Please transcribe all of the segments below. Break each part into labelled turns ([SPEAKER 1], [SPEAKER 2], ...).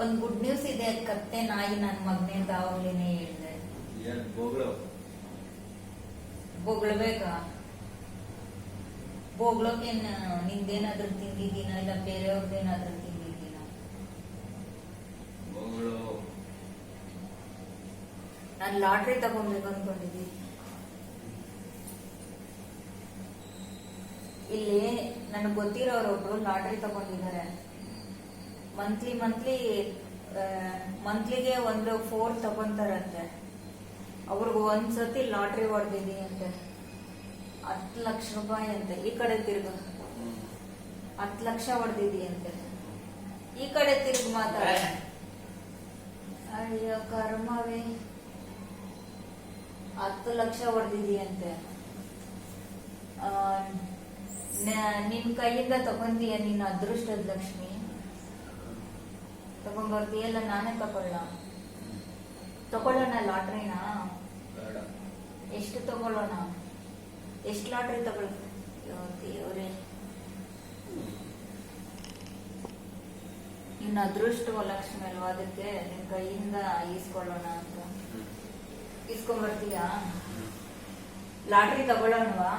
[SPEAKER 1] ಒಂದ್ good news ಇದೆ ಕತ್ತೆ ನಾಯಿ ನನ್ ಮಗನಿಂದ ಅವಾಗ್ಲೇನೆ ಹೇಳಿದೆ.
[SPEAKER 2] ಏನ್ ಬೋಗ್ಳು?
[SPEAKER 1] ನಿಂದೇನಾದ್ರು ಬೊಗ್ಳೋಕೇನ್ ನಿಂದೇನಾದ್ರೂ ತಿಂದಿದ್ದೀನ ಇಲ್ಲ ಬೇರೆಯವ್ರದ್ದೇನಾದ್ರೂ ತಿಂದಿದ್ದೀನ?
[SPEAKER 2] ನಾನು
[SPEAKER 1] ನಾನ್ ಲಾಟ್ರಿ ತಗೊಂಡ್ಬೇಕು ಅನ್ಕೊಂಡಿದ್ದೀನಿ. ಇಲ್ಲಿ ನನಗೆ ಗೊತ್ತಿರೋರೊಬ್ರು ಲಾಟ್ರಿ ತಗೊಂಡಿದ್ದಾರೆ. ಮಂತ್ಲಿ ಮಂತ್ಲಿ ಮಂತ್ಲಿಗೆ ಒಂದು ಫೋರ್ ತಗೊಂತಾರಂತೆ. ಅವ್ರಿಗೆ ಒಂದ್ಸತಿ ಲಾಟ್ರಿ ಹೊಡೆದಿದ್ದೀನಿ ಅಂತೆ. ಹತ್ತು ಲಕ್ಷ ರೂಪಾಯಿ ಅಂತೆ. ಈ ಕಡೆ ತಿರ್ಗ. ಹತ್ತು ಲಕ್ಷ ಹೊಡೆದಿದಿ ಅಂತೆ. ಈ ಕಡೆ ತಿರ್ಗಿ ಮಾತಾಡ ಅಯ್ಯೋ, ಕರ್ಮವೇ. ಹತ್ತು ಲಕ್ಷ ಹೊಡೆದಿದೀಯಂತೆ ನಿನ್ ಕೈಯಿಂದ ತಗೊಂತೀಯ ನಿನ್ನ ಅದೃಷ್ಟದ ಲಕ್ಷ್ಮಿ? ತಗೊಂಡ್ಬರ್ತೀಯಲ್ಲ ನಾನೇ ತಗೊಳ್ಳ. ತಗೊಳ್ಳೋಣ ಲಾಟ್ರಿನ? ಎಷ್ಟು ತಗೊಳ್ಳೋಣ? ಎಷ್ಟು ಲಾಟ್ರಿ ತಗೊಳ್? ದೇವ್ರೆ. ನಿನ್ನ ಅದೃಷ್ಟ ಲಕ್ಷ್ಮಿ ಅಲ್ವಾ ಅದಕ್ಕೆ? ನಿನ್ ಕೈಯಿಂದ ಈಸ್ಕೊಳ್ಳೋಣ ಅಂತ. ಈಸ್ಕೊಂಡ್ಬರ್ತೀಯಾ ಲಾಟ್ರಿ ತಗೊಳ್ಳೋಣವಾ?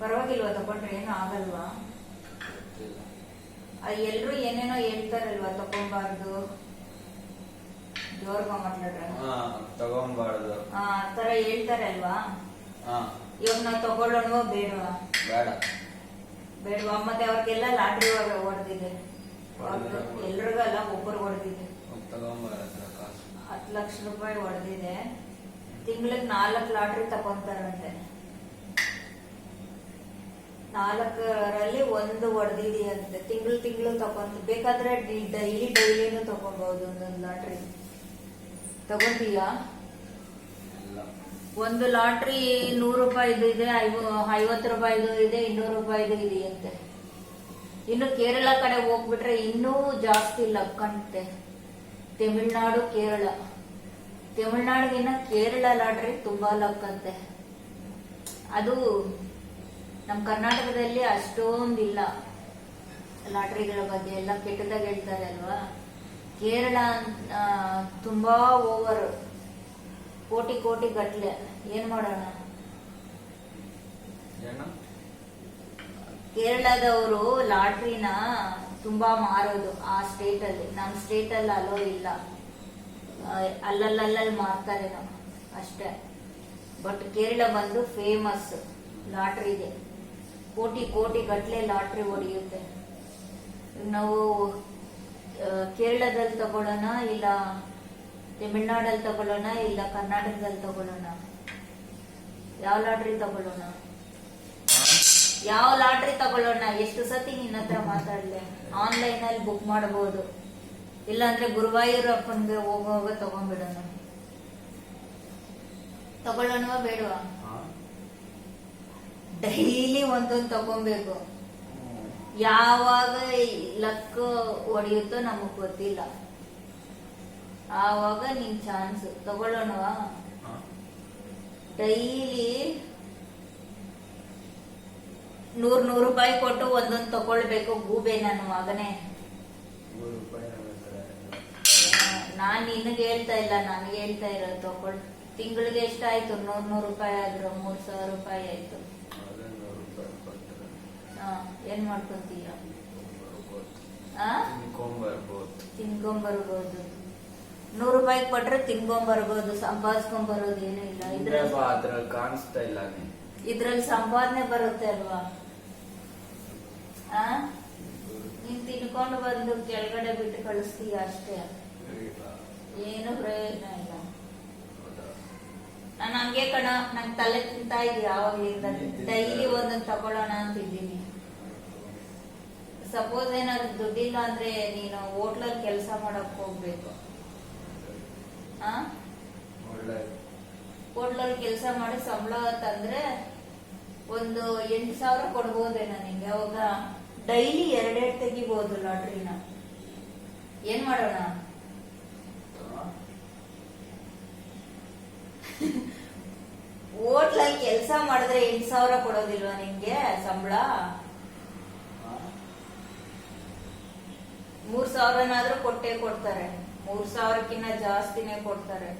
[SPEAKER 1] ಪರವಾಗಿಲ್ವಾ ತಗೊಂಡ್ರೆ ಏನು ಆಗಲ್ವಾ? ಎಲ್ರು ಏನೇನೋ ಹೇಳ್ತಾರಲ್ವಾ ತಗೊಂಬಾರ್ದು. ಜೋರ್ಗ ಮಾತಾಡ್ರೆ
[SPEAKER 2] ಹಾ ತಗೊಂಬಾರ್ದು.
[SPEAKER 1] ಆ ತರ ಹೇಳ್ತಾರಲ್ವಾ? ಇವಾಗ ನಾವು ತಗೊಳ್ಳೋಣವೋ ಬೇಡವಾ
[SPEAKER 2] ಬೇಡ?
[SPEAKER 1] ಬೇಡವಾ? ಮತ್ತೆ ಅವ್ರಿಗೆಲ್ಲ ಲಾಟ್ರಿ ಹೊಡೆದಿದೆ.
[SPEAKER 2] ಎಲ್ರಿಗೂ
[SPEAKER 1] ಅಲ್ಲ ಒಬ್ಬರು ಹೊಡೆದಿದೆ. ಹತ್ತು ಲಕ್ಷ ರೂಪಾಯಿ ಹೊಡೆದಿದೆ. ತಿಂಗಳಿಗೆ ನಾಲ್ಕು ಲಾಟ್ರಿ ತಗೊಂತಾರಂತೆ. ನಾಲ್ಕರಲ್ಲಿ ಒಂದು ಹೊಡೆದಿದೆಯಂತೆ ತಿಂಗಳು ತಿಂಗಳು ತಗೊಂತ ಬೇಕಾದ್ರೆ ಡೈಲಿ ಡೈಲಿನೂ ತಗೊಬಹುದು ಒಂದೊಂದು ಲಾಟ್ರಿ. ತಗೊಂತೀಯ? ಒಂದು ಲಾಟ್ರಿ ನೂರು ರೂಪಾಯಿದು ಇದೆ ಐವ- ಐವತ್ತು ರೂಪಾಯಿದು ಇದೆ ಇನ್ನೂರು ರೂಪಾಯಿದು ಇದೆಯಂತೆ. ಇನ್ನು ಕೇರಳ ಕಡೆ ಹೋಗ್ಬಿಟ್ರೆ ಇನ್ನೂ ಜಾಸ್ತಿ ಲಕ್ಕಂತೆ ತಮಿಳ್ನಾಡು ಕೇರಳ. ತಮಿಳ್ನಾಡಿಗಿನ್ನ ಕೇರಳ ಲಾಟ್ರಿ ತುಂಬಾ ಲಕ್ಕಂತೆ ಅದು ನಮ್ಮ ಕರ್ನಾಟಕದಲ್ಲಿ ಅಷ್ಟೊಂದಿಲ್ಲ. ಲಾಟ್ರಿಗಳ ಬಗ್ಗೆ ಎಲ್ಲ ಕೆಟ್ಟದಾಗ ಹೇಳ್ತಾರೆ ಅಲ್ವಾ? ಕೇರಳ ತುಂಬಾ ಓವರ್ ಕೋಟಿ ಕೋಟಿ ಗಟ್ಲೆ. ಏನ್ ಮಾಡೋಣ? ಕೇರಳದವರು ಲಾಟ್ರಿನ ತುಂಬಾ ಮಾರೋದು ಆ ಸ್ಟೇಟ್ ಅಲ್ಲಿ ನಮ್ ಸ್ಟೇಟ್ ಅಲ್ಲಿ ಅಲೋ ಇಲ್ಲ ಅಲ್ಲಲ್ಲಲ್ಲಲ್ಲಿ ಮಾರ್ತಾರೆ ನಾವು ಅಷ್ಟೇ. ಬಟ್ ಕೇರಳ ಬಂದು ಫೇಮಸ್ ಲಾಟ್ರಿಗೆ. ಕೋಟಿ ಕೋಟಿ ಗಟ್ಟಲೆ ಲಾಟ್ರಿ ಹೊಡೆಯುತ್ತೆ. ನಾವು ಕೇರಳದಲ್ಲಿ ತಗೊಳ್ಳೋಣ ಇಲ್ಲ ತಮಿಳ್ನಾಡಲ್ಲಿ ತಗೊಳ್ಳೋಣ ಇಲ್ಲ ಕರ್ನಾಟಕದಲ್ಲಿ ತಗೊಳ್ಳೋಣ? ಯಾವ ಲಾಟ್ರಿ ತಗೊಳ್ಳೋಣ? ಯಾವ ಲಾಟ್ರಿ ತಗೊಳ್ಳೋಣ? ಎಷ್ಟು ಸತಿ ನಿನ್ನ ಹತ್ರ ಮಾತಾಡಲೆ ಆನ್ಲೈನ್ ಅಲ್ಲಿ ಬುಕ್ ಮಾಡಬಹುದು ಇಲ್ಲಾಂದ್ರೆ ಗುರುವಾಯೂರ್ ಅಪ್ಪನ್ಗೆ ಹೋಗುವಾಗ ತಗೊಂಡ್ಬಿಡೋಣ. ತಗೊಳ್ಳೋಣವಾ ಬೇಡವಾ? ಡೈಲಿ ಒಂದೊಂದು ತಗೊಬೇಕು. ಯಾವಾಗ ಲಕ್ ಹೊಡೆಯುತ್ತೋ ನಮಗ್ ಗೊತ್ತಿಲ್ಲ. ಆವಾಗ ನಿನ್ ಚಾನ್ಸ್ ತಗೊಳ್ಳೋಣವಾ ಡೈಲಿ ನೂರ್ ನೂರು ರೂಪಾಯಿ ಕೊಟ್ಟು ಒಂದೊಂದು ತಗೊಳ್ಬೇಕು ಗೂಬೆ ನನ್ನ ಮಗನೇ. ನಾನ್ ನಿನಗೆ ಹೇಳ್ತಾ ಇಲ್ಲ ನನಗೆ ಹೇಳ್ತಾ ಇರೋದು ತಗೊಳ್. ತಿಂಗಳಿಗೆ ಎಷ್ಟಾಯ್ತು ನೂರ್ ನೂರು ರೂಪಾಯಿ ಆದ್ರು ಮೂರ್ ಸಾವಿರ ರೂಪಾಯಿ ಆಯ್ತು
[SPEAKER 2] ಅದೇ ನೂರು ರೂಪಾಯಿ ಕೊಡ್ತಾರೆ
[SPEAKER 1] ಆ, ಏನ್ ಮಾಡ್ಕೊಂತೀಯ?
[SPEAKER 2] ತಿನ್ಕೊಂಬರ್ಬೋದು
[SPEAKER 1] ನೂರು ರೂಪಾಯಿ ಕೊಟ್ರೆ ತಿನ್ಕೊಂಬರ್ಬೋದು ಸಂಪಾದಿಸ್ಕೊಂಬರೋದು ಏನೂ ಇಲ್ಲ. ಇದ್ರಲ್ಲಿ
[SPEAKER 2] ಕಾಣಿಸ್ತಾ ಇಲ್ಲ
[SPEAKER 1] ಇದ್ರಲ್ಲಿ ಸಂಪಾದನೆ ಬರುತ್ತೆ ಅಲ್ವಾ? ನೀನ್ ತಿನ್ಕೊಂಡು ಬಂದು ಕೆಳಗಡೆ ಬಿಟ್ಟು ಕಳಿಸ್ತೀಯ ಅಷ್ಟೇ? ಏನು ಪ್ರಯೋಜನ ಇಲ್ಲ? ನಾನು ಹಂಗೆ ಕಣ ನಂಗೆ ತಲೆ ತಿಂತಾ ಇದೀಯ ಆವಾಗಲಿಂದ. ಡೈಲಿ. ಒಂದೊಂದು ತಗೊಳ್ಳೋಣ ಅಂತಿದ್ದೀನಿ. ಸಪೋಸ್ ಏನಾದ್ರು ದುಡ್ಡಿಲ್ಲ ಅಂದ್ರೆ ನೀನು ಹೋಟ್ಲಲ್ಲಿ ಕೆಲಸ ಮಾಡಕ್ ಹೋಗ್ಬೇಕು. ಹೋಟ್ಲಲ್ಲಿ ಕೆಲಸ ಮಾಡಿ ಸಂಬಳ ತಂದ್ರೆ ಒಂದು ಎಂಟು ಸಾವಿರ ಕೊಡ್ಬೋದೇನೋ ನಿಂಗೆ. ಅವಾಗ ಡೈಲಿ ಎರಡೆರಡು ತೆಗಿಬಹುದು ಲಾಟ್ರಿನ ಏನ್ ಮಾಡೋಣ? ಹೋಟ್ಲಲ್ಲಿ ಕೆಲಸ ಮಾಡಿದ್ರೆ ಎಂಟು ಸಾವಿರ ಕೊಡೋದಿಲ್ವಾ ನಿಂಗೆ ಸಂಬಳ? ಮೂರ್ ಸಾವಿರನಾದ್ರೂ ಕೊಟ್ಟೆ ಕೊಡ್ತಾರೆ. ಮೂರ್ ಸಾವಿರಕ್ಕಿಂತ ಜಾಸ್ತಿನೇ ಕೊಡ್ತಾರೆ.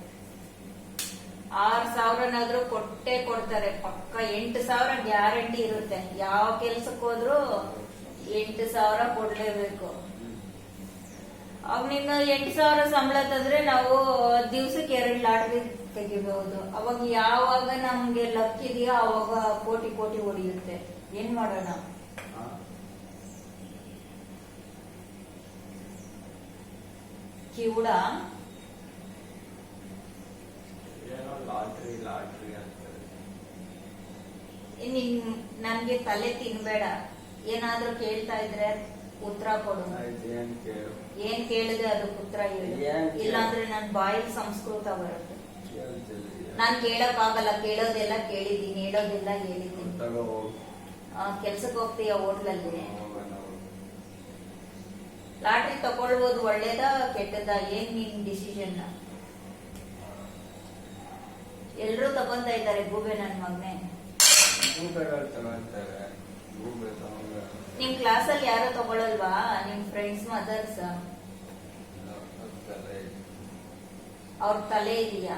[SPEAKER 1] ಆರ್ ಸಾವಿರನಾದ್ರೂ ಕೊಟ್ಟೆ ಕೊಡ್ತಾರೆ. ಪಕ್ಕ ಎಂಟು ಸಾವಿರ ಗ್ಯಾರಂಟಿ ಇರುತ್ತೆ. ಯಾವ ಕೆಲ್ಸಕ್ಕೆ ಹೋದ್ರು ಎಂಟು ಸಾವಿರ ಕೊಡ್ಲೇಬೇಕು. ಅವನಿಂದ ಎಂಟು ಸಾವಿರ ಸಂಬಳ ತಂದ್ರೆ ನಾವು ದಿವ್ಸಕ್ಕೆ ಎರಡು ಲಾಟ್ರಿ ತೆಗಿಬಹುದು ಅವಾಗ ಯಾವಾಗ ನಮ್ಗೆ ಲಕ್ ಇದೆಯೋ ಅವಾಗ ಕೋಟಿ ಕೋಟಿ ಹೊಡಿಯುತ್ತೆ ಏನ್ ಮಾಡೋಣ? ಕಿವುಡ ನಿನ್ ನನ್ಗೆ ತಲೆ ತಿನ್ಬೇಡ. ಏನಾದ್ರೂ ಕೇಳ್ತಾ ಇದ್ರೆ ಉತ್ತರ ಕೊಡು.
[SPEAKER 2] ಏನ್ ಕೇಳು?
[SPEAKER 1] ಏನ್ ಕೇಳಿದ್ರೆ ಅದಕ್ಕೆ ಉತ್ತರ ಹೇಳು? ಇಲ್ಲಾಂದ್ರೆ ನನ್ ಬಾಯಲ್ಲಿ ಸಂಸ್ಕೃತ ಬರುತ್ತೆ. ನಾನ್ ಕೇಳಕ್ ಆಗಲ್ಲ ಕೇಳೋದೆಲ್ಲ ಕೇಳಿದೀನಿ ಹೇಳೋದೆಲ್ಲ
[SPEAKER 2] ಹೋಗು.
[SPEAKER 1] ಕೆಲ್ಸಕ್ಕೆ ಹೋಗ್ತೀಯ ಹೋಟ್ಲಲ್ಲಿ. ಲಾಟ್ರಿ ತಗೊಳ್ಬೋದು ಒಳ್ಳೇದ ಕೆಟ್ಟದ? ಏನ್ ನಿನ್ ಡಿಸಿಷನ್ ಎಲ್ರು ತಗೊಂತ ಇದ್ದಾರೆ ಗೂಬೆ ನನ್ ಮಗನೆ. ನಿಮ್ ಕ್ಲಾಸಲ್ಲಿ ಯಾರು ತಗೊಳಲ್ವಾ? ನಿಮ್ ಫ್ರೆಂಡ್ಸ್ ಮದರ್ಸ್ ಅವ್ರ ತಲೆ ಇದೆಯಾ?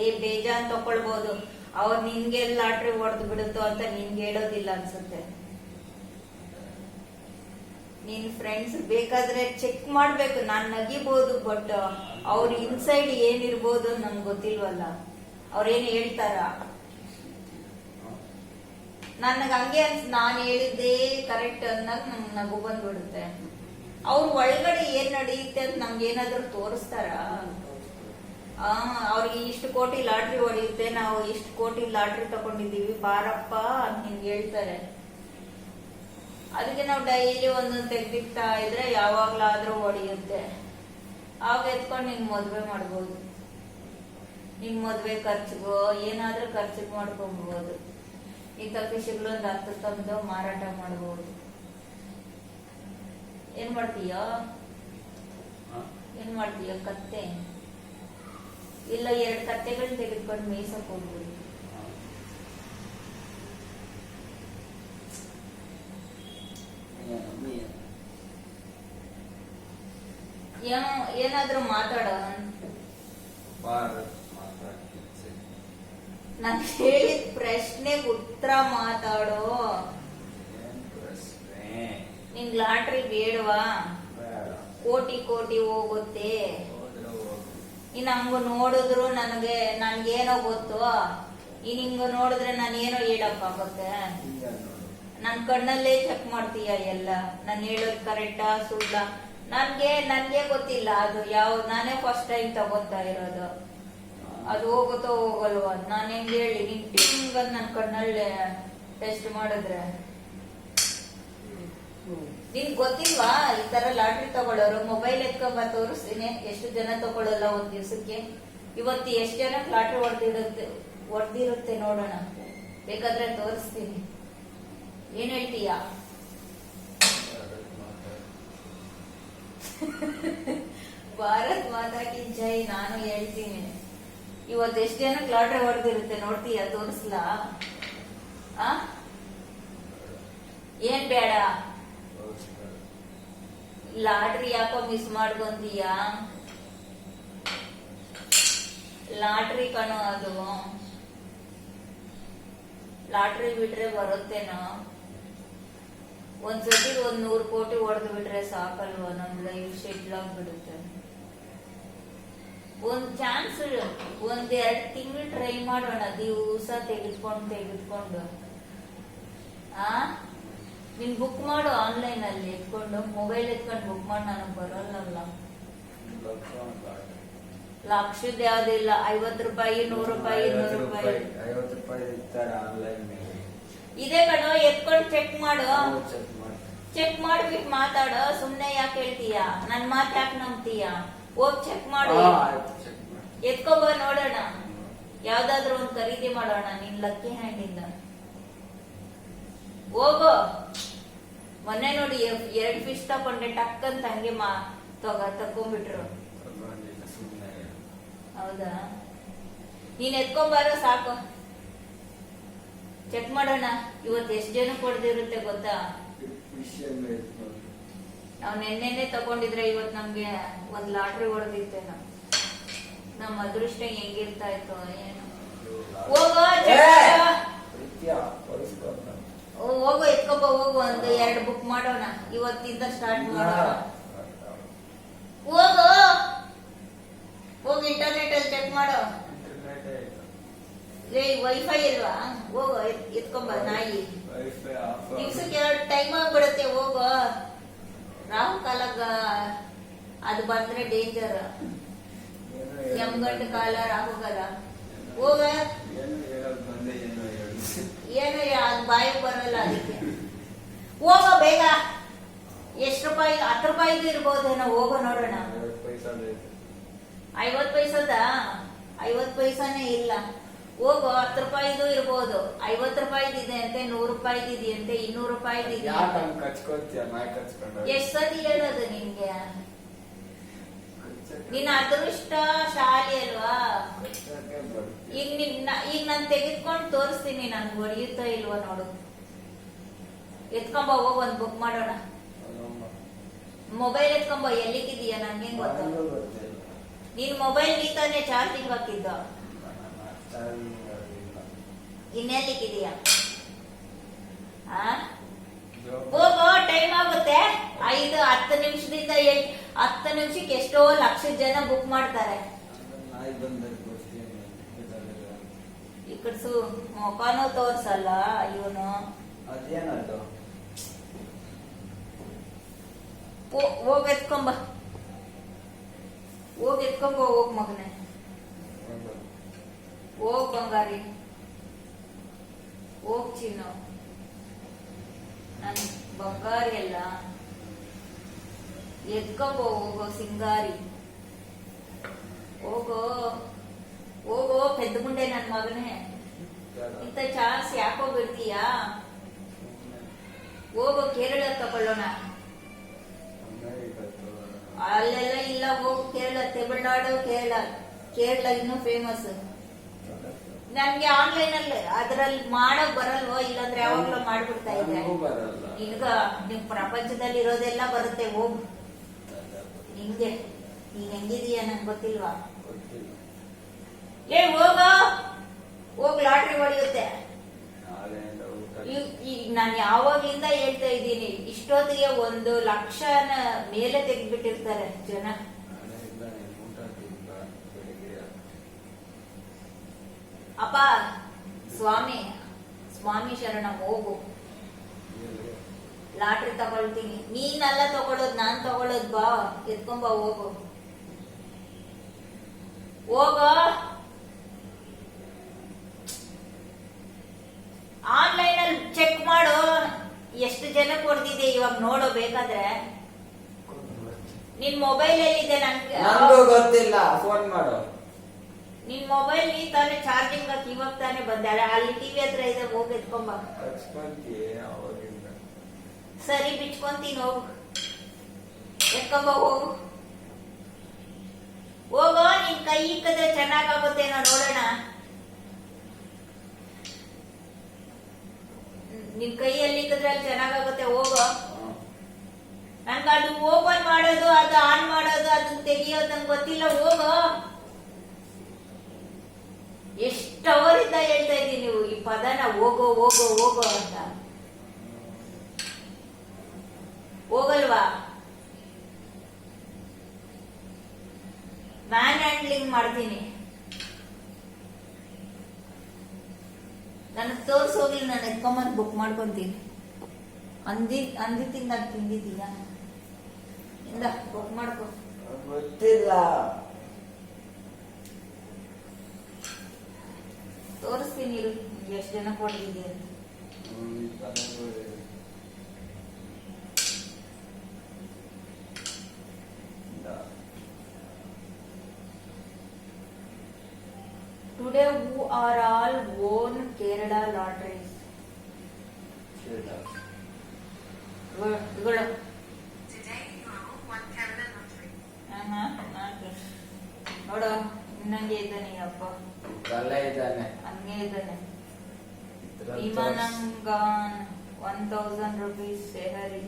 [SPEAKER 1] ಏ ಬೇಜಾನ್ ತಕೊಳ್ಬೋದು ಅವ್ರು ನಿನ್ಗೆ ಲಾಟ್ರಿ ಹೊಡೆದು ಬಿಡುತ್ತೋ ಅಂತ ನಿನ್ಗೆ ಹೇಳೋದಿಲ್ಲ ಅನ್ಸುತ್ತೆ. ನಿನ್ ಫ್ರೆಂಡ್ಸ್ ಬೇಕಾದ್ರೆ ಚೆಕ್ ಮಾಡ್ಬೇಕು. ನಾನ್ ನಗಿಬಹುದು ಬಟ್ ಅವ್ರ ಇನ್ಸೈಡ್ ಏನಿರ್ಬೋದು ನಮ್ಗೆ ಗೊತ್ತಿಲ್ವಲ್ಲ. ಅವ್ರೇನ್ ಹೇಳ್ತಾರ? ನನಗೆ ಹಂಗೆ ಅನ್ಸ್, ನಾನು ಹೇಳಿದ್ದೇ ಕರೆಕ್ಟ್ ಅಂದಾಗ ನಂಗೆ ನಗು ಬಂದ್ಬಿಡುತ್ತೆ. ಅವ್ರ ಒಳಗಡೆ ಏನ್ ನಡೆಯುತ್ತೆ ಅಂತ ನಮ್ಗೆ ಏನಾದ್ರು ತೋರಿಸ್ತಾರ? ಅವ್ರಿಗೆ ಇಷ್ಟು ಕೋಟಿ ಲಾಟ್ರಿ ಹೊಡೆಯುತ್ತೆ ನಾವು ಇಷ್ಟು ಕೋಟಿ ಲಾಟ್ರಿ ತಗೊಂಡಿದೀವಿ ಬಾರಪ್ಪ ಅಂತ ಹಿಂಗ್ ಹೇಳ್ತಾರೆ. ಅದಕ್ಕೆ ನಾವು ಡೈಲಿ ಒಂದೊಂದು ತೆಗ್ದಿಕ್ತಾ ಇದ್ರೆ ಯಾವಾಗ್ಲಾದ್ರೂ ಹೊಡೆಯುತ್ತೆ ಆಗ ಎತ್ಕೊಂಡು ನಿನ್ ಮದ್ವೆ ಮಾಡ್ಬೋದು. ನಿಮ್ ಮದ್ವೆ ಖರ್ಚಿಗೋ ಏನಾದ್ರೂ ಖರ್ಚಿಗೆ ಮಾಡ್ಕೊಬಹುದು ಇಂಥ ಒಂದು ಹತ್ತು ತಂದು ಮಾರಾಟ ಮಾಡ್ಬೋದು. ಏನ್ ಮಾಡ್ತೀಯ? ಏನ್ ಮಾಡ್ತೀಯ? ಕತ್ತೆ. ಇಲ್ಲ ಎರಡ್ ಕತ್ತೆಗಳನ್ನ ತೆಗೆದುಕೊಂಡು ಮೇಯ್ಸಕ್ ಹೋಗ್ಬೋದು ಏನಾದ್ರೂ ಮಾತಾಡ. ನಾನು ಹೇಳಿದ ಪ್ರಶ್ನೆಗೆ ಉತ್ತರ ಮಾತಾಡೋ.
[SPEAKER 2] ಪ್ರಶ್ನೆ?
[SPEAKER 1] ನಿಂಗ್ ಲಾಟ್ರಿ ಬೇಡವಾ? ಕೋಟಿ ಕೋಟಿ ಹೋಗುತ್ತೆ. ಇನ್ ಹಂಗ ನೋಡಿದ್ರು ನನಗೆ ನನ್ಗೇನೋ ಗೊತ್ತು. ಇನ್ ಹಿಂಗ ನೋಡಿದ್ರೆ ನಾನು ಏನೋ ಹೇಳಪ್ಪ ಆಗುತ್ತೆ ನನ್ ಕಣ್ಣಲ್ಲೇ ಚೆಕ್ ಮಾಡ್ತೀಯ ಎಲ್ಲ? ನಾನು ಹೇಳೋದು ಕರೆಕ್ಟಾ ಸುಳ್ಳ? ನನ್ಗೆ ನನ್ಗೆ ಗೊತ್ತಿಲ್ಲ. ಅದು ಯಾವ, ನಾನೇ ಫಸ್ಟ್ ಟೈಮ್ ತಗೋತಾ ಇರೋದು. ಅದು ಹೋಗುತ್ತೋ ಹೋಗಲ್ವ ನಾನು ಹೆಂಗ್ ಹೇಳಿ, ನಿನ್ ಟಿಂಗ್ ಅಂತ ನನ್ ಕಣ್ಣಲ್ಲೇ ಟೆಸ್ಟ್ ಮಾಡಿದ್ರೆ. ನಿನ್ ಗೊತ್ತಿಲ್ವಾ? ಈ ತರ ಲಾಟ್ರಿ ತಗೊಳ್ಳೋರು ಮೊಬೈಲ್ ಎತ್ಕೊಂಬ ತೋರಿಸ್ತೀನಿ ಎಷ್ಟು ಜನ ತಗೊಳ್ಳಲ್ಲ ಒಂದ್ ದಿವ್ಸಕ್ಕೆ? ಇವತ್ತು ಎಷ್ಟು ಜನ ಲಾಟ್ರಿ ಹೊಡೆದಿರುತ್ತೆ ಹೊಡೆದಿರುತ್ತೆ ನೋಡೋಣ. ಬೇಕಾದ್ರೆ ತೋರಿಸ್ತೀನಿ. ಏನ್ ಹೇಳ್ತೀಯ?
[SPEAKER 2] ಭಾರತ್ ಮಾತಾ
[SPEAKER 1] ಕಿ ಜೈ, ನಾನು ಹೇಳ್ತೀನಿ. ಇವತ್ತು ಎಷ್ಟು ಜನ ಲಾಟ್ರಿ ಹೊಡೆದಿರುತ್ತೆ ನೋಡ್ತೀಯ? ತೋರಿಸ್ಲಾ? ಏನ್ ಬೇಡ. ಲಾಟ್ರಿ ಯಾಕೋ ಮಿಸ್ ಮಾಡ್ಕೊಂತೀಯ? ಲಾಟ್ರಿ ಕಣೋ ಅದು. ಲಾಟ್ರಿ ಬಿಟ್ರೆ ಬರುತ್ತೇನೋ? ಒಂದ್ಸತಿ ಒಂದ್ ನೂರ್ ಕೋಟಿ ಹೊಡೆದು ಬಿಟ್ರೆ ಸಾಕಲ್ವಾ? ನಮ್ ಲೈಫ್ ಸೆಟ್ಲ್ ಆಗ್ಬಿಡುತ್ತೆ. ಒಂದ್ ಚಾನ್ಸ್ ಒಂದ್ ಎರಡ್ ತಿಂಗಳು ಟ್ರೈ ಮಾಡೋಣ. ದಿವಸ ತೆಗೆದ್ಕೊಂಡು ತೆಗೆದ್ಕೊಂಡು. ಆ? ನೀನ್ ಬುಕ್ ಮಾಡು ಆನ್ಲೈನ್ ಅಲ್ಲಿ ಎತ್ಕೊಂಡು. ಮೊಬೈಲ್ ಎತ್ಕೊಂಡು ಬುಕ್ ಮಾಡಿ ನಾನು ಬರಲ್ಲಲ್ಲ.
[SPEAKER 2] ಲಕ್ಷ ಲಾಟ್ರಿ.
[SPEAKER 1] ಲಕ್ಷದ ಯಾವ್ದಿಲ್ಲ ಐವತ್ ರೂಪಾಯಿ ನೂರು ರೂಪಾಯಿ ನೂರು ರೂಪಾಯಿ.
[SPEAKER 2] ಐವತ್ತು ರೂಪಾಯಿ ಇರ್ತಾರೆ ಆನ್ಲೈನ್
[SPEAKER 1] ಇದೇ ಕಣೋ ಎತ್ಕೊಂಡು ಚೆಕ್ ಮಾಡು.
[SPEAKER 2] ಚೆಕ್
[SPEAKER 1] ಮಾಡ್ಬಿಟ್ ಮಾತಾಡು. ಸುಮ್ನೆ ಯಾಕೆ ಹೇಳ್ತೀಯ? ನನ್ ಮಾತ್ ಯಾಕೆ ನಂಬ್ತೀಯ? ಹೋಗ್ ಚೆಕ್ ಮಾಡು. ಎತ್ಕೊಬ ನೋಡೋಣ. ಯಾವ್ದಾದ್ರು ಒಂದ್ ಖರೀದಿ ಮಾಡೋಣ ನಿನ್ ಲಕ್ಕಿ ಹ್ಯಾಂಡ್ ಇಂದ. ಹೋಗೋ. ಮೊನ್ನೆ ನೋಡಿ ಎರಡ್ ಫಿಶ್ ತಕೊಂಡೆ ಟಕ್ ಅಂತ ಹಂಗೆ ಮಾ ತಗ ತಕೊಂಡ್ಬಿಟ್ರು ಹೌದಾ? ನೀನ್ ಎತ್ಕೊಂಬಾರೋ ಸಾಕು. ಚೆಕ್ ಮಾಡೋಣ. ಇವತ್ತು ಎಷ್ಟು ಜನ ಕೊಡ್ದಿರುತ್ತೆ ಗೊತ್ತಾ? ನಾವ್ ನೆನ್ನೆನೆ ತಗೊಂಡಿದ್ರೆ ಇವತ್ ನಮ್ಗೆ ಒಂದ್ ಲಾಟ್ರಿ ಹೊಡೆದಿತ್ತೇನೋ. ನಮ್ಮ ಅದೃಷ್ಟ ಹೆಂಗಿರ್ತಾ ಇತ್ತು ಏನು. ಹೋಗೋ ಹೋಗು ಎತ್ಕೊಂಬ ಹೋಗು ಒಂದು ಎರಡು ಬುಕ್ ಮಾಡೋಣ. ಇವತ್ತಿಂದ ಸ್ಟಾರ್ಟ್ ಮಾಡೋಣ. ಹೋಗು. ಹೋಗಿ ಇಂಟರ್ನೆಟ್ ಅಲ್ಲಿ ಚೆಕ್ ಮಾಡೋ. ಲೇ ವೈಫೈ ಇಲ್ವಾ? ಹೋಗು ಎತ್- ಎತ್ಕೊಂಬ ನಾಯಿ. ದಿವ್ಸಕ್ಕೆ ಎರಡು ಟೈಮ್ ಆಗ್ಬಿಡುತ್ತೆ ಹೋಗು. ರಾಹು ಕಾಲಾಗ ಅದು ಬಂದ್ರೆ ಡೇಂಜರ್ ಯಮಗಂಡ ಕಾಲ ರಾಹು ಕಾಲ. ಹೋಗ.
[SPEAKER 2] ಏನು
[SPEAKER 1] ಅದು ಬಾಯಿಗೆ ಬರಲ್ಲ ಅದಕ್ಕೆ. ಹೋಗ ಬೇಗ. ಎಷ್ಟು ರೂಪಾಯಿ ಹತ್ತು ರೂಪಾಯಿದು ಇರ್ಬೋದೇನೋ ಹೋಗೋ ನೋಡೋಣ.
[SPEAKER 2] ಐವತ್ತು
[SPEAKER 1] ಪೈಸದ ಐವತ್ತು ಪೈಸಾನೇ ಇಲ್ಲ. ಹೋಗು ಹತ್ತು ರೂಪಾಯಿದು ಇರ್ಬೋದು. ಐವತ್ತು ರೂಪಾಯಿದು ಇದೆ ಅಂತೆ ನೂರು ರೂಪಾಯಿದು ಇದೆಯಂತೆ ಇನ್ನೂರು ರೂಪಾಯಿದು ಇದೆ
[SPEAKER 2] ಯಾಕೆ ಹಂಗ್ ಕಚ್ಕೋತೀಯ ನಾಯಿ ಕಚ್ಕೊಂಡು
[SPEAKER 1] ಎಷ್ಟ್ ಸತಿ ಹೇಳೋದು ನಿನ್ಗೆ? ನಿನ್ನ ಅದೃಷ್ಟ ಶಾಲೆ ಅಲ್ವಾ? ಈಗ ನಿನ್ನ ಈಗ ನಾನು ತೆಗೆದ್ಕೊಂಡು ತೋರಿಸ್ತೀನಿ ನನ್ಗೆ ಹೊಡೆಯುತ್ತೋ ಇಲ್ವಾ ನೋಡು. ಎತ್ಕೊಂಬ ಹೋಗ್ ಒಂದ್ ಬುಕ್ ಮಾಡೋಣ. ಮೊಬೈಲ್ ಎತ್ಕೊಂಬ ಎಲ್ಲಿಗಿದೀಯ ನನ್ಗೆ ಗೊತ್ತು. ನೀನ್ ಮೊಬೈಲ್ ನೀ ತಾನೇ ಚಾರ್ಜಿಂಗ್ ಹಾಕಿದ್ದ. ಇನ್ನೆಲ್ಲಿಗಿದೀಯ? ಹೋಗೋ ಟೈಮ್ ಆಗುತ್ತೆ. ಐದು ಹತ್ತು ನಿಮಿಷದಿಂದ ಹತ್ತು ನಿಮಿಷಕ್ಕೆ ಎಷ್ಟೋ ಲಕ್ಷ ಜನ ಬುಕ್ ಮಾಡ್ತಾರೆ. ಈ ಕಡ್ಸು ಮುಖನೂ ತೋರ್ಸಲ್ಲ ಇವನು.
[SPEAKER 2] ಅದೇನದು
[SPEAKER 1] ಹೋಗ್ ಎತ್ಕೊಂಬ ಹೋಗ್ ಎತ್ಕೊಂಬ ಹೋಗ್ ಮಗನೆ. ಹೋಗ್ ಬಂಗಾರಿ. ಹೋಗ್ ಚಿನ್ನು. ನನ್ ಬಂಗಾರಿ ಎಲ್ಲ ಎತ್ಕೊಂಬ ಹೋಗೋ ಸಿಂಗಾರಿ. ಹೋಗೋ ಹೋಗೋ ಪೆದ್ದ ಮುಂಡೆ ನನ್ ಮಗನೇ. ಇಂತ ಚಾನ್ಸ್ ಯಾಕೋ ಬಿಡ್ತೀಯಾ? ಹೋಗೋ ಕೇರಳ ತಗೊಳ್ಳೋಣ. ಅಲ್ಲೆಲ್ಲ ಇಲ್ಲ, ಹೋಗು ಕೇರಳ, ತಮಿಳ್ನಾಡು, ಕೇರಳ. ಕೇರಳ ಇನ್ನೂ ಫೇಮಸ್ ನನ್ಗೆ ಆನ್ಲೈನ್ ಅಲ್ಲಿ ಅದ್ರಲ್ಲಿ ಮಾಡೋಕ್ ಬರಲ್ವೋ ಇಲ್ಲಾಂದ್ರೆ ಯಾವಾಗ್ಲೂ ಮಾಡ್ಬಿಡ್ತಾ ಇದ್ದೆ. ಈಗ ನಿಮ್ ಪ್ರಪಂಚದಲ್ಲಿ ಇರೋದೆಲ್ಲ ಬರುತ್ತೆ ಹೋಗ್. ನಿಮ್ಗೆ ನೀನ್ ಹೆಂಗಿದೀಯ ನಂಗೆ ಗೊತ್ತಿಲ್ವಾ? ಏ ಹೋಗ. ಹೋಗ್ ಲಾಟ್ರಿ ಹೊಡೆಯುತ್ತೆ. ಈಗ ನಾನು ಯಾವಾಗ್ಲಿಂದ ಹೇಳ್ತಾ ಇದ್ದೀನಿ ಇಷ್ಟೊತ್ತಿಗೆ ಒಂದು ಲಕ್ಷನ ಮೇಲೆ ತೆಗ್ದ್ಬಿಟ್ಟಿರ್ತಾರೆ ಜನ
[SPEAKER 2] ನಾಳೆಯಿಂದ ನೀನು ಊಟ ತಿಂದ ಬೆಳಿಗ್ಗೆ
[SPEAKER 1] ಅಪ್ಪ, ಸ್ವಾಮಿ ಸ್ವಾಮಿ ಶರಣ ಹೋಗು? ಲಾಟ್ರಿ ತಗೊಳ್ತೀನಿ. ನೀನೆಲ್ಲ ತಗೊಳ್ಳೋದು ನಾನ್ ತಗೊಳ್ಳೋದು ಬಾ. ಎತ್ಕೊಂಬ ಹೋಗು. ಹೋಗ. ಆನ್ಲೈನ್ ಅಲ್ಲಿ ಚೆಕ್ ಮಾಡು. ಎಷ್ಟು ಜನ ಕೊಡ್ತಿದೆ ಇವಾಗ ನೋಡೋ, ಬೇಕಾದ್ರೆ. ನಿನ್ ಮೊಬೈಲ್ ಎಲ್ಲಿದೆ ನನ್ಗೆ.
[SPEAKER 2] ನಂಗೂ ಗೊತ್ತಿಲ್ಲ. ಫೋನ್ ಮಾಡು.
[SPEAKER 1] ನಿನ್ ಮೊಬೈಲ್ ನೀ ತಾನೇ ಚಾರ್ಜಿಂಗ್ ಹಾಕಿ ಇವಾಗ ತಾನೇ ಬಂದಾರೆ ಅಲ್ಲಿ ಟಿವಿ ಹತ್ರ ಇದೆ ಹೋಗಿ ಎತ್ಕೊಂಬ ಸರಿ ಬಿಚ್ಕೊಂತೀನಿ ಹೋಗು. ಎತ್ಕೊಂಬ ಹೋಗು. ಹೋಗೋ ನಿನ್ ಕೈ ಇಕ್ಕದ್ರೆ ಚೆನ್ನಾಗಾಗುತ್ತೇನೋ ನೋಡೋಣ. ಹ್ಮ್, ನಿನ್ ಕೈಯಲ್ಲಿ ಇಕ್ಕಿದ್ರೆ ಅಲ್ಲಿ ಚೆನ್ನಾಗಾಗುತ್ತೆ ಹೋಗೋ. ನನ್ಗೆ ಅದು ಓಪನ್ ಮಾಡೋದು ಅದು ಆನ್ ಮಾಡೋದು ಅದನ್ನ ತೆಗಿಯೋದು ನಂಗೆ ಗೊತ್ತಿಲ್ಲ ಹೋಗೋ. ಎಷ್ಟು ಅವರಿಂದ ಹೇಳ್ತಾ ಇದ್ದೀನಿ ನೀವು? ಈ ಪದನ ಹೋಗೋ ಹೋಗೋ ಹೋಗೋ ಅಂತ. ಹೋಗಲ್ವಾ? ಮ್ಯಾನ್ ಹ್ಯಾಂಡ್ಲಿಂಗ್ ಮಾಡ್ತೀನಿ. ನನಗೆ ತೋರ್ಸ್ ಹೋಗ್ಲಿ ನಾನು ಎತ್ಕೊಂಬಂದು ಬುಕ್ ಮಾಡ್ಕೊತೀನಿ. ಅಂದಿ ಅಂದಿ ತಿಂದಾಗ ತಿಂದಿದ್ದೀಯಾ? ಇಂದ ಬುಕ್ ಮಾಡ್ಕೊ.
[SPEAKER 2] ಗೊತ್ತಿಲ್ಲ.
[SPEAKER 1] ತೋರಿಸ್ತೀನಿ ಇರು ಎಷ್ಟು ಜನ ಕೊಡ್ತಿದ್ದೆ ಅಂತ
[SPEAKER 2] ಹ್ಮ್, ಈ ತಲೆಗೂ ಇದೆ. ಇಂದ.
[SPEAKER 1] Today who are all own Kerala lotteries
[SPEAKER 2] ಶೇಟ.
[SPEAKER 1] ಇಗಳು
[SPEAKER 3] Today you are on one Canada lottery.
[SPEAKER 1] ನೋಡು ಇನ್ನಂಗೆ ಇದ್ದಾನೆ ಈ ಅಪ್ಪ
[SPEAKER 2] ತಲೆ ಇದ್ದಾನೆ
[SPEAKER 1] ಹಂಗೆ ಇದ್ದಾನೆ ಇಮಾನಂಗಾನ್ ಒನ್ ತೌಸಂಡ್ ರುಪೀಸ್ ಸೆಹರಿ.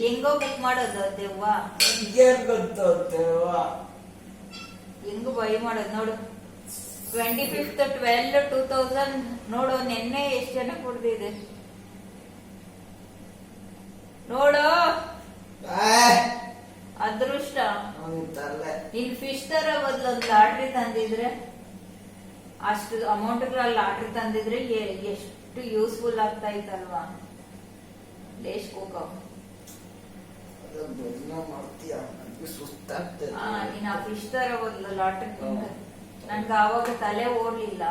[SPEAKER 1] ಹೆಂಗೋ ಬುಕ್ ಮಾಡೋದು ದೆವ್ವ
[SPEAKER 2] ಗೊತ್ತು ದೇವ
[SPEAKER 1] ಹೆಂಗು ಬೈ ಮಾಡೋದು ನೋಡು. Twenty fifth twelve two thousand ನೋಡು ನಿನ್ನೆ ಎಷ್ಟ್ ಜನ ಕುಡ್ದಿದೆ? ನೋಡು. ಅದೃಷ್ಟ. ಇನ್ ಫಿಶ್ ತರ ಬದಲು ಒಂದು ಲಾಟ್ರಿ ತಂದಿದ್ರೆ ಅಷ್ಟು ಅಮೌಂಟ್ ಲಾಟ್ರಿ ತಂದಿದ್ರೆ ಎಷ್ಟು ಯೂಸ್ಫುಲ್ ಆಗ್ತಾ ಇತ್ತಲ್ವಾ ಲೇಶ್ ಕೋಕವ್ ನೀನ್ ಆ ಫಿಶ್ ತರ ಬದಲು ಲಾಟ್ರಿ ನನ್ಗೆ ಆವಾಗ ತಲೆ ಓಡ್ಲಿಲ್ಲ.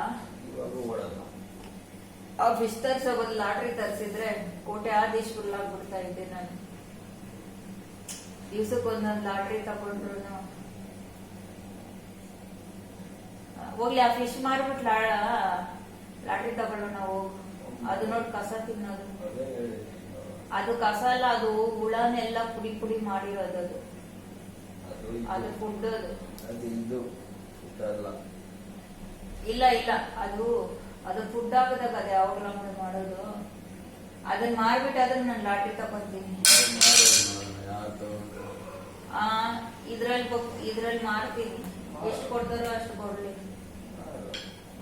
[SPEAKER 1] ಆ ಫಿಶ್ ತರ್ಸೋ ಬದಲು ಲಾಟ್ರಿ ತರ್ಸಿದ್ರೆ ಕೋಟೆ ಆದೇಶ್ ಫುಲ್ ಆಗ್ಬಿಡ್ತಾ ಇದ್ದೆ ನಾನು. ದಿವ್ಸಕ್ಕೆ ಒಂದೊಂದು ಲಾಟ್ರಿ ತಗೊಂಡ್ರು ಹೋಗ್ಲಿ ಆ ಫಿಶ್ ಮಾರ್ಬಿಟ್ಟು ಲಾಟ್ರಿ ತಗೊಳ್ಳೋಣ ನಾವು ಅದು ನೋಡ್ ಕಸ ತಿನ್ನೋದು.
[SPEAKER 2] ಅದು
[SPEAKER 1] ಕಸ ಅಲ್ಲ ಅದು ಹುಳನೆಲ್ಲ ಪುಡಿ ಪುಡಿ ಮಾಡಿರೋದು ಅದು.
[SPEAKER 2] ಅದು
[SPEAKER 1] ಫುಡ್ ಅದು ಇಲ್ಲ. ಇಲ್ಲ ಅದು ಅದು ಫುಡ್ ಆಗದಾಗ ಅದೇ ಯಾವಾಗಲ ಮಾಡೋದು. ಅದನ್ನ ಮಾರ್ಬಿಟ್ಟು ಅದನ್ನ ನಾನು ಲಾಟ್ರಿ ತಗೊಂತೀನಿ. ಆ, ಇದ್ರಲ್ಲಿ ಇದ್ರಲ್ಲಿ ಮಾರ್ತೀನಿ. ಎಷ್ಟು ಕೊಡ್ತಾರೋ ಅಷ್ಟು ಕೊಡ್ಲಿ.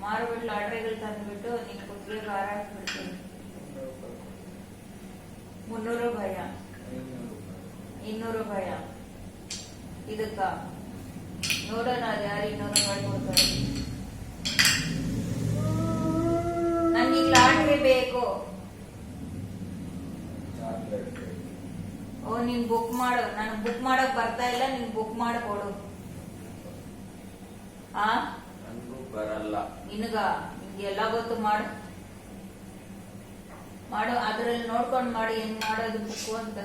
[SPEAKER 1] ಮಾರ್ಬಿಟ್ಟು ಲಾಟ್ರಿಗಳು ತಂದ್ಬಿಟ್ಟು ನಿನ್ ಕುತ್ತಿಗೆ ಹಾಕ್ಬಿಡ್ತೀನಿ ಮುನ್ನೂರು
[SPEAKER 2] ಭಯ.
[SPEAKER 1] ಇನ್ನೂರು ಭಯ ಇದಕ್ಕ. ನೋಡೋಣ ಅದು ಯಾರು ಇನ್ನೂರು ರೂಪಾಯಿ ಕೊಡ್ತಾರೆ. ನನ್ಗೆ ಲಾಟ್ರಿ ಬೇಕು
[SPEAKER 2] ಚಾಕ್ಲೇಟ್ ಬೇಕು.
[SPEAKER 1] ಓ ನೀನ್ ಬುಕ್ ಮಾಡು. ನನಗೆ ಬುಕ್ ಮಾಡಕ್ ಬರ್ತಾ ಇಲ್ಲ ನೀನ್ ಬುಕ್ ಮಾಡಿ ಕೊಡು. ಆ?
[SPEAKER 2] ನನ್ಗೂ ಬರಲ್ಲ.
[SPEAKER 1] ನಿನಗ? ಎಲ್ಲ ಗೊತ್ತು ಮಾಡು. ಮಾಡು ಅದ್ರಲ್ಲಿ ನೋಡ್ಕೊಂಡು ಮಾಡಿ ಹೆಂಗ್ ಮಾಡೋದು ಬುಕ್ ಅಂತ.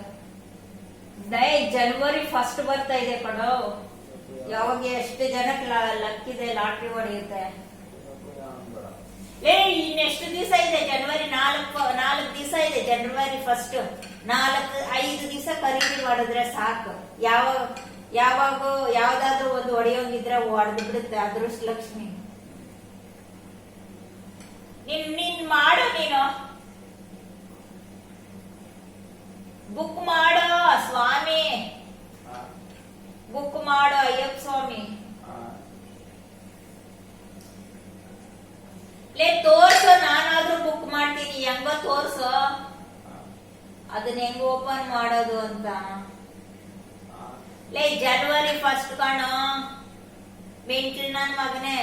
[SPEAKER 1] ದಯ ಜನವರಿ ಫಸ್ಟ್ ಬರ್ತಾ ಇದೆ ಕಣೋ. ಯಾವಾಗ ಎಷ್ಟು ಜನಕ್ಕೆ ಲಕ್ಕಿದೆ ಲಾಟ್ರಿ ಹೊಡೆಯುತ್ತೆ? ಏ ಇನ್ನೆಷ್ಟು ದಿವಸ ಇದೆ ಜನವರಿ ನಾಲ್ಕು ನಾಲ್ಕು ದಿವಸ ಇದೆ ಜನವರಿ ಫಸ್ಟ್ ನಾಲ್ಕು, ಐದು ದಿವಸ ಖರೀದಿ ಮಾಡಿದ್ರೆ ಸಾಕು. ಯಾವ, ಯಾವಾಗ ಯಾವ್ದಾದ್ರು ಒಂದು ಹೊಡೆಯೋಂಗಿದ್ರೆ ಒಡೆದು ಬಿಡುತ್ತೆ ಅದೃಷ್ಟ ಲಕ್ಷ್ಮಿ ನಿನ್ ನಿನ್ ಮಾಡು ನೀನು. ಬುಕ್ ಮಾಡೋ ಸ್ವಾಮಿ
[SPEAKER 2] ಆ,
[SPEAKER 1] ಬುಕ್ ಮಾಡೋ ಅಯ್ಯಪ್ಪ ಸ್ವಾಮಿ
[SPEAKER 2] ಆ,
[SPEAKER 1] ಲೇ ತೋರ್ಸು ನಾನಾದ್ರೂ ಬುಕ್ ಮಾಡ್ತೀನಿ ಹೆಂಗೋ ತೋರ್ಸು ಅದನ್ನ ಹೆಂಗ್ ಓಪನ್ ಮಾಡೋದು ಅಂತ? ಲೈ ಜನವರಿ ಫಸ್ಟ್ ಕಣೋ. ಮೆಂಟ್ಲಿ ನನ್ ಮಗನೇ.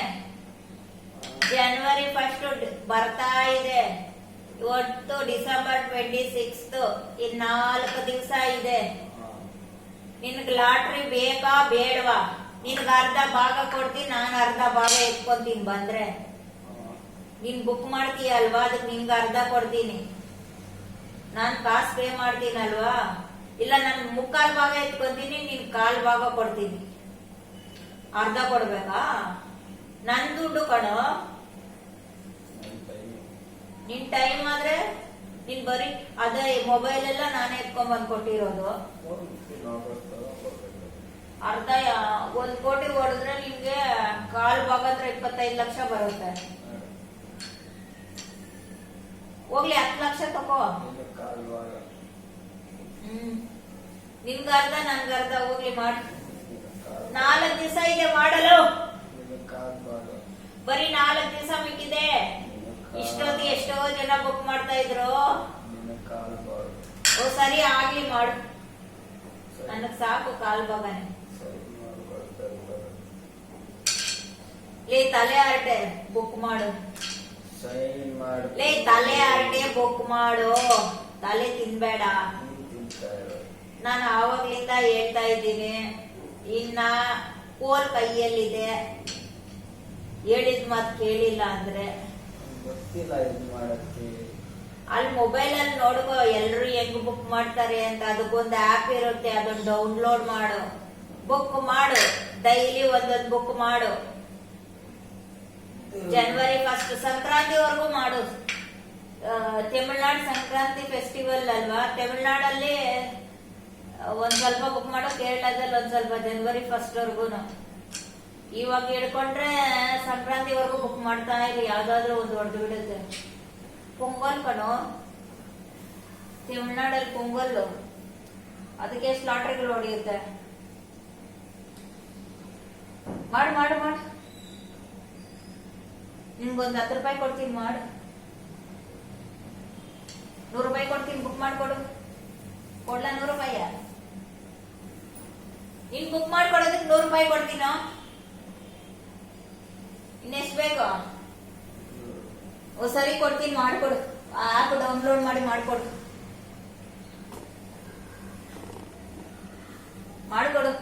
[SPEAKER 1] ಜನವರಿ ಫಸ್ಟ್ ಬರ್ತಾ ಇದೆ. ಇವತ್ತು ಡಿಸೆಂಬರ್ ಟ್ವೆಂಟಿ ಸಿಕ್ಸ್ ಇನ್ ನಾಲ್ಕು ದಿವಸ ಇದೆ. ನಿನ್ಗ್ ಲಾಟ್ರಿ ಬೇಕಾ, ಬೇಡವಾ? ನಿನ್ಗ ಅರ್ಧ ಭಾಗ ಕೊಡ್ತೀನಿ, ನಾನು ಅರ್ಧ ಭಾಗ ಎತ್ಕೊಂತೀನಿ ಬಂದ್ರೆ. ನೀನ್ ಬುಕ್ ಮಾಡ್ತೀಯ ಅಲ್ವಾ? ಅದಕ್ಕೆ ನಿಮ್ಗೆ ಅರ್ಧ ಕೊಡ್ತೀನಿ. ನಾನ್ ಕಾಸು ಪೇ ಮಾಡ್ತೀನಲ್ವಾ ಇಲ್ಲ, ನನ್ ಮುಕ್ಕಾಲ್ ಭಾಗ ಎತ್ಕೊಂತೀನಿ ನಿನ್ ಕಾಲ್ ಭಾಗ ಕೊಡ್ತೀನಿ. ಅರ್ಧ ಕೊಡ್ಬೇಕಾ? ನನ್ ದುಡ್ಡು ಕಣೋ.
[SPEAKER 2] ನಿನ್
[SPEAKER 1] ಟೈಮ್ ಆದ್ರೆ ನೀನ್ ಬರೀ ಅದೇ ಮೊಬೈಲ್ ಎಲ್ಲ ನಾನೇ ಎತ್ಕೊಂಡ್ ಬಂದ್ ಕೊಟ್ಟಿರೋದು. ಅರ್ಧ ಒಂದ್ ಕೋಟಿ ಹೊಡೆದ್ರೆ ನಿಮ್ಗೆ ಕಾಲ್ ಭಾಗ ಹತ್ರ ಇಪ್ಪತ್ತೈದು ಲಕ್ಷ ಬರುತ್ತೆ. ಹೋಗ್ಲಿ, ಹತ್ತು ಲಕ್ಷ ತಗೋ ಹ್ಮ್. ನಿನ್ಗ ಅರ್ಧ, ನನ್ಗ ಅರ್ಧ, ಹೋಗ್ಲಿ ಮಾಡಿ. ನಾಲ್ಕು ದಿವಸ ಇದೆ ಮಾಡಲು. ಬರೀ ನಾಲ್ಕು ದಿವಸ ಮಿಕ್ಕಿದೆ.
[SPEAKER 2] ಕಾಲ್-
[SPEAKER 1] ಎಷ್ಟೋ ಜನ ಬುಕ್ ಮಾಡ್ತಾ ಇದ್ರು. ಓ, ಸರಿ, ಆಗ್ಲಿ ಮಾಡು. ನನಗ್ ಸಾಕು ಕಾಲ್
[SPEAKER 2] ಬರೋದು.
[SPEAKER 1] ಲೇ, ತಲೆ ಹರಟೆ. ಬುಕ್ ಮಾಡು.
[SPEAKER 2] ಸೈನ್ ಮಾಡು.
[SPEAKER 1] ಲೇ ತಲೆ ಹರಟೆ ಬುಕ್ ಮಾಡು. ತಲೆ ತಿನ್ಬೇಡ.
[SPEAKER 2] ನೀನ್
[SPEAKER 1] ಆವಾಗ್ಲಿಂದ ಹೇಳ್ತಾ ಇದ್ದೀನಿ. ಇನ್ನ ಕೋಲ್ ಕೈಯಲ್ಲಿದೆ. ಹೇಳಿದ್ ಮಾತು ಕೇಳಿಲ್ಲ ಅಂದ್ರೆ.
[SPEAKER 2] ಗೊತ್ತಿಲ್ಲ ಇದು ಮಾಡಕ್ಕೆ.
[SPEAKER 1] ಅಲ್ಲಿ ಮೊಬೈಲ್ ಅಲ್ಲಿ ನೋಡ್ಕೋ ಎಲ್ರು ಹೆಂಗ್ ಬುಕ್ ಮಾಡ್ತಾರೆ ಅಂತ. ಅದಕ್ಕೊಂದು ಆಪ್ ಇರುತ್ತೆ ಅದನ್ನ ಡೌನ್ಲೋಡ್ ಮಾಡು. ಬುಕ್ ಮಾಡು. ಡೈಲಿ ಒಂದೊಂದು ಬುಕ್ ಮಾಡು. ಜನವರಿ ಫಸ್ಟ್ ಸಂಕ್ರಾಂತಿವರೆಗೂ ಮಾಡೋದು. ತಮಿಳ್ನಾಡು ಸಂಕ್ರಾಂತಿ ಫೆಸ್ಟಿವಲ್ ಅಲ್ವಾ? ತಮಿಳ್ನಾಡಲ್ಲಿ ಒಂದ್ ಸ್ವಲ್ಪ ಬುಕ್ ಮಾಡೋ, ಕೇರಳದಲ್ಲಿ ಒಂದ್ ಸ್ವಲ್ಪ ಜನವರಿ ಫಸ್ಟ್ ವರ್ಗು ಇವಾಗ ಹಿಡ್ಕೊಂಡ್ರೆ ಸಂಕ್ರಾಂತಿವರೆಗೂ ಬುಕ್ ಮಾಡ್ತಾ ಇಲ್ಲ ಯಾವ್ದಾದ್ರು ಒಂದು ಹೊಡೆದು ಬಿಡುತ್ತೆ ಪೊಂಗಲ್ ಕಣೋ. ತಮಿಳ್ನಾಡಲ್ಲಿ ಪೊಂಗಲ್ ಅದಕ್ಕೆ ಸ್ಲಾಟ್ರಿಗಳು ಲಾಟ್ರಿಗಳು ಹೊಡೆಯುತ್ತೆ. ಮಾಡು ಮಾಡು ಮಾಡು. ನಿಮ್ಗೊಂದು ಹತ್ತು ರೂಪಾಯಿ ಕೊಡ್ತೀನಿ ಮಾಡು. ನೂರು ರೂಪಾಯಿ ಕೊಡ್ತೀನಿ ಬುಕ್ ಮಾಡ್ಕೊಡು. ಕೊಡ್ಲ ನೂರು ರೂಪಾಯಿ ನೀನ್ ಬುಕ್ ಮಾಡ್ಕೊಡೋದಕ್ಕೆ ನೂರು ರೂಪಾಯಿ ಕೊಡ್ತೀನ? ಇನ್ನೆಷ್ಟು ಬೇಕು? ಓ ಸರಿ ಕೊಡ್ತೀನಿ, ಮಾಡ್ಕೊಡು. ಆಪ್ ಡೌನ್ಲೋಡ್ ಮಾಡಿ ಮಾಡ್ಕೊಡು. ಮಾಡ್ಕೊಡು.